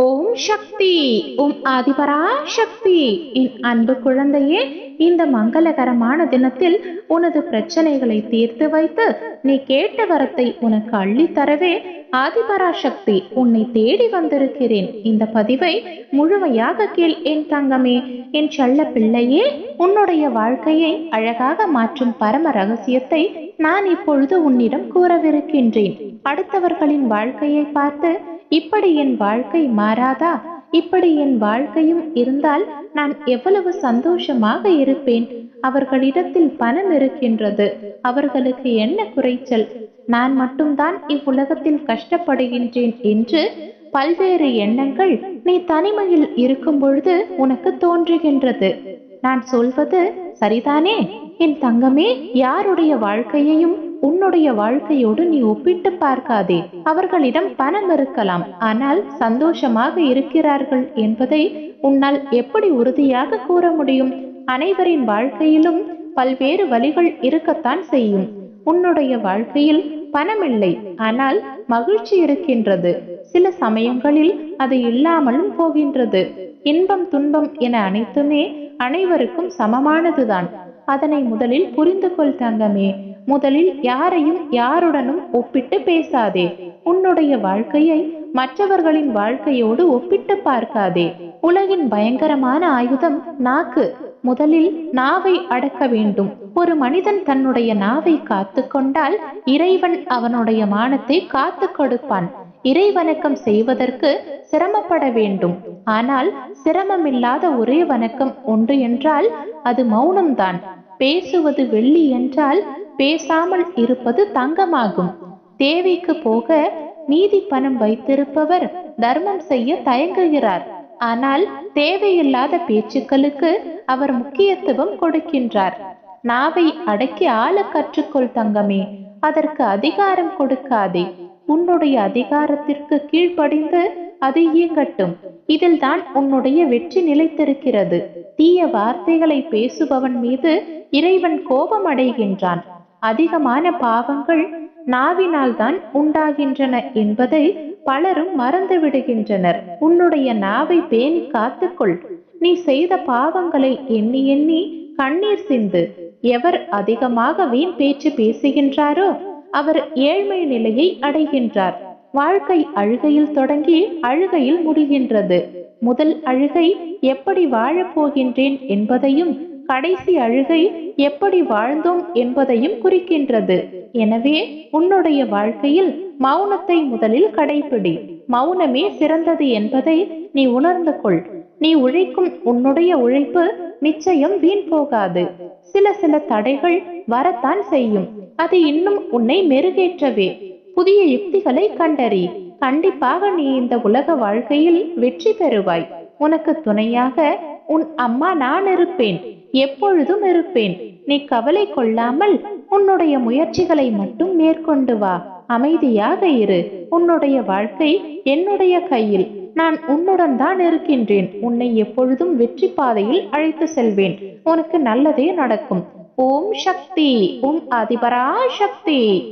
ஓம் சக்தி. ஓம் ஆதிபரா சக்தி என் அன்பு குழந்தையே இந்த மங்களகரமான தினத்தில் உனது பிரச்சனைகளை தீர்த்து வைத்து நீ கேட்ட வரத்தை உனக்கு அள்ளித் தரவே ஆதிபரா சக்தி உன்னை தேடி வந்திருக்கிறேன். இந்த பதிவை முழுமையாக கேள் என் தங்கமே. என் செல்ல பிள்ளையே உன்னுடைய வாழ்க்கையை அழகாக மாற்றும் பரம ரகசியத்தை நான் இப்பொழுது உன்னிடம் கூறவிருக்கின்றேன். அடுத்தவர்களின் வாழ்க்கையை பார்த்து இப்படி என் வாழ்க்கை மாறாதா? இப்படி என் வாழ்க்கையும் இருந்தால் நான் எவ்வளவு சந்தோஷமாக இருப்பேன்? அவர்களிடத்தில் பணம் இருக்கின்றது. அவர்களுக்கு என்ன குறைச்சல்? நான் மட்டும்தான் இவ்வுலகத்தில் கஷ்டப்படுகின்றேன் என்று பல்வேறு எண்ணங்கள் நீ தனிமையில் இருக்கும் பொழுது உனக்கு தோன்றுகின்றது. நான் சொல்வது சரிதானே? என் தங்கமே யாருடைய வாழ்க்கையையும் உன்னுடைய வாழ்க்கையோடு நீ ஒப்பிட்டு பார்க்காதே. அவர்களிடம் பணம் இருக்கலாம். ஆனால் சந்தோஷமாக இருக்கிறார்கள் என்பதை உன்னால் எப்படி உறுதியாக கூற முடியும்? அனைவரின் வாழ்க்கையிலும் பல்வேறு வழிகள் இருக்கத்தான் செய்யும். உன்னுடைய வாழ்க்கையில் பணமில்லை. ஆனால் மகிழ்ச்சி இருக்கின்றது. சில சமயங்களில் அது இல்லாமலும் போகின்றது. இன்பம் துன்பம் என அனைத்துமே அனைவருக்கும் சமமானதுதான். அதனை முதலில் புரிந்து கொள் தங்கமே. முதலில் யாரையும் யாருடனும் ஒப்பிட்டு பேசாதே. உன்னுடைய வாழ்க்கையை மற்றவர்களின் வாழ்க்கையோடு ஒப்பிட்டு பார்க்காதே. உலகின் பயங்கரமான ஆயுதம் நாக்கு. முதலில் நாவை அடக்க வேண்டும். ஒரு மனிதன் தன்னுடைய நாவை காத்து கொண்டால் இறைவன் அவனுடைய மானத்தை காத்து கொடுப்பான். இறைவணக்கம் செய்வதற்கு சிரமப்பட வேண்டும். ஆனால் சிரமமில்லாத ஒரே வணக்கம் ஒன்று என்றால் அது மௌனம்தான். பேசுவது வெள்ளி என்றால் பேசாமல் இருப்பது தங்கமாகும். தேவைக்கு போக மீதி பணம் வைத்திருப்பவர் தர்மம் செய்ய தயங்குகிறார். ஆனால் தேவையில்லாத பேச்சுக்களுக்கு அவர் முக்கியத்துவம் கொடுக்கின்றார். நாவை அடக்கி ஆள கற்றுக்கொள் தங்கமே அதற்கு அதிகாரம் கொடுக்காதே. உன்னுடைய அதிகாரத்திற்கு கீழ்ப்படிந்து அது இயங்கட்டும். இதில் தான் உன்னுடைய வெற்றி நிலைத்திருக்கிறது. தீய வார்த்தைகளை பேசுபவன் மீது இறைவன் கோபம் அடைகின்றான் அதிகமான பாவங்கள் நாவினால் தான் உண்டாகின்றன என்பதை பலரும் மறந்து விடுகின்றனர். உன்னுடைய நாவை பேணி காத்துக்கொள். நீ செய்த பாவங்களை எண்ணி எண்ணி கண்ணீர் சிந்து. எவர் அதிகமாக வீண் பேச்சு பேசுகின்றாரோ அவர் ஏழ்மை நிலையை அடைகின்றார். வாழ்க்கை அழுகையில் தொடங்கி அழுகையில் முடிகின்றது. முதல் அழுகை எப்படி வாழப் போகின்றேன் என்பதையும் கடைசி அழுகை எப்படி வாழ்ந்தோம் என்பதையும் குறிக்கின்றது. எனவே உன்னுடைய வாழ்க்கையில் மௌனத்தை முதலில் கடைபிடி மௌனமே சிறந்தது என்பதை நீ உணர்ந்து கொள். நீ உழைக்கும் உன்னுடைய உழைப்பு நிச்சயம் வீண் போகாது. சில சில தடைகள் வரத்தான் செய்யும். அது இன்னும் உன்னை மெருகேற்றவே. புதிய யுக்திகளை கண்டறி. கண்டிப்பாக நீ இந்த உலக வாழ்க்கையில் வெற்றி பெறுவாய். உனக்கு துணையாக உன் அம்மா நான் இருப்பேன். எப்பொழுதும் இருப்பேன். நீ கவலை கொள்ளாமல் உன்னுடைய முயற்சிகளை மட்டும் மேற்கொண்டு வா. அமைதியாக இரு. உன்னுடைய வாழ்க்கை என்னுடைய கையில். நான் உன்னுடன் தான் இருக்கின்றேன். உன்னை எப்பொழுதும் வெற்றி பாதையில் அழைத்து செல்வேன். உனக்கு நல்லதே நடக்கும். ஓம் சக்தி. ஓம் அதிபரா சக்தி.